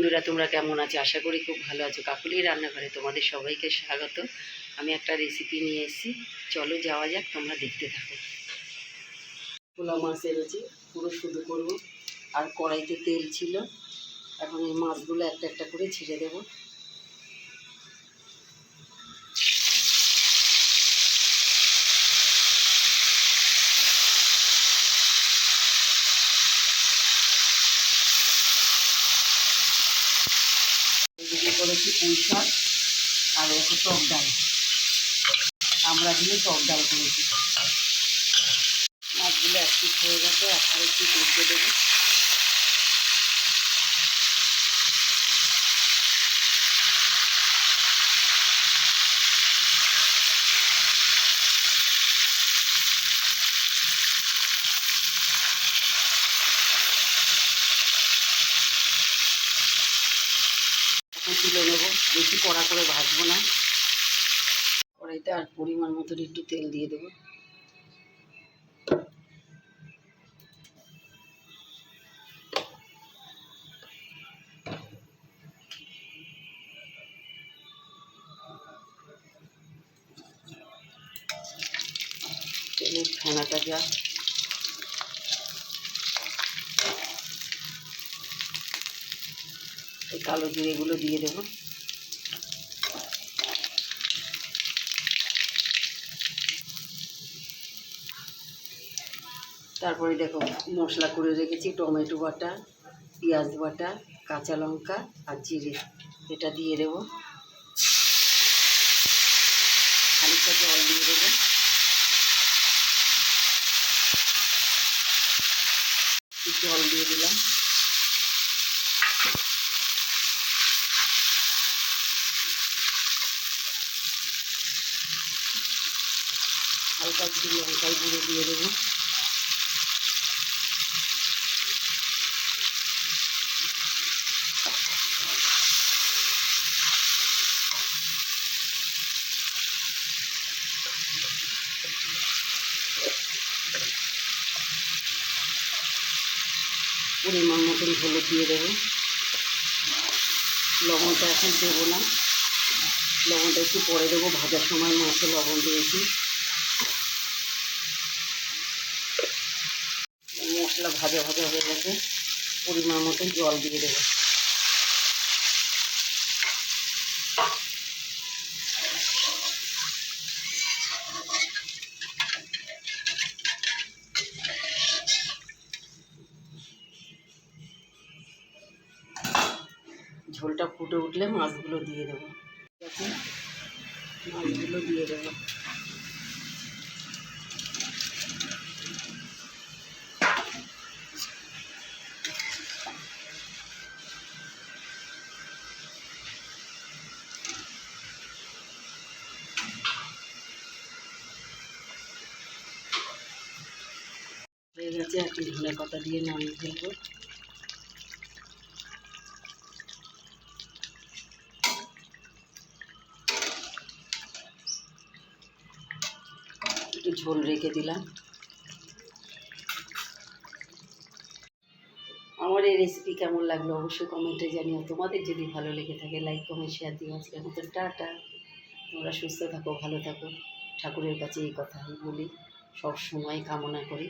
বন্ধুরা, তোমরা কেমন আছো? আশা করি খুব ভালো আছো। কাকুলির রান্নাঘরে তোমাদের সবাইকে স্বাগত। আমি একটা রেসিপি নিয়ে এসেছি। চলো যাওয়া যাক, তোমরা দেখতে থাকো। পোলা মাছ এনেছি, পুরো শুধু করব। আর কড়াইতে তেল ছিল। এখন এই মাছগুলো একটা একটা করে ছেড়ে দেবো। করেছি পুঁই শাক, আর হচ্ছে টক ডাল। আমরা দিয়ে টক ডাল করেছি। মাছগুলো এক পিস হয়ে গেছে আর একটু উঠতে দেবো। তুলে নেব। বেশি কড়া করে ভাজবো না। কড়াইতে আর পরিমাণ মতন একটু তেল দিয়ে দেবো। ফেনাটা যা এই কালো জিরেগুলো দিয়ে দেবো। তারপরে দেখো, মশলা করে রেখেছি টমেটো বাটা, পেঁয়াজ বাটা, কাঁচা লঙ্কা আর জিরে। এটা দিয়ে দেবো। খানিকটা জল দিয়ে দেবো। জল দিয়ে দিলাম। হালকা একটু লঙ্কার গুঁড়ো দিয়ে দেবো। পরিমাণ মতন হলুদ দিয়ে দেবো। লবণটা এখন দেবো না। লবণটা একটু পরে দেবো, ভাজার সময় মাছে লবণ দিয়েছি। মশলা ভাজা ভাজা হয়ে গেছে। পরিমাণ মতো জল দিয়ে দেবো। ঝোলটা ফুটে উঠলে মাছগুলো দিয়ে দেবো। মাছগুলো দিয়ে দেবো। হয়ে গেছে এখন ধনে পাতা দিয়ে নামিয়ে ফেলব একটু ঝোল রেখে দিলাম। আমার এই রেসিপি কেমন লাগল অবশ্যই কমেন্টে জানিও। তোমাদের যদি ভালো লেগে থাকে লাইক কমেন্ট শেয়ার দিও। আজকের মতো টাটা। তোমরা সুস্থ থাকো, ভালো থাকো। ঠাকুরের কাছে এই কথা বলি। সব সময় কামনা করি।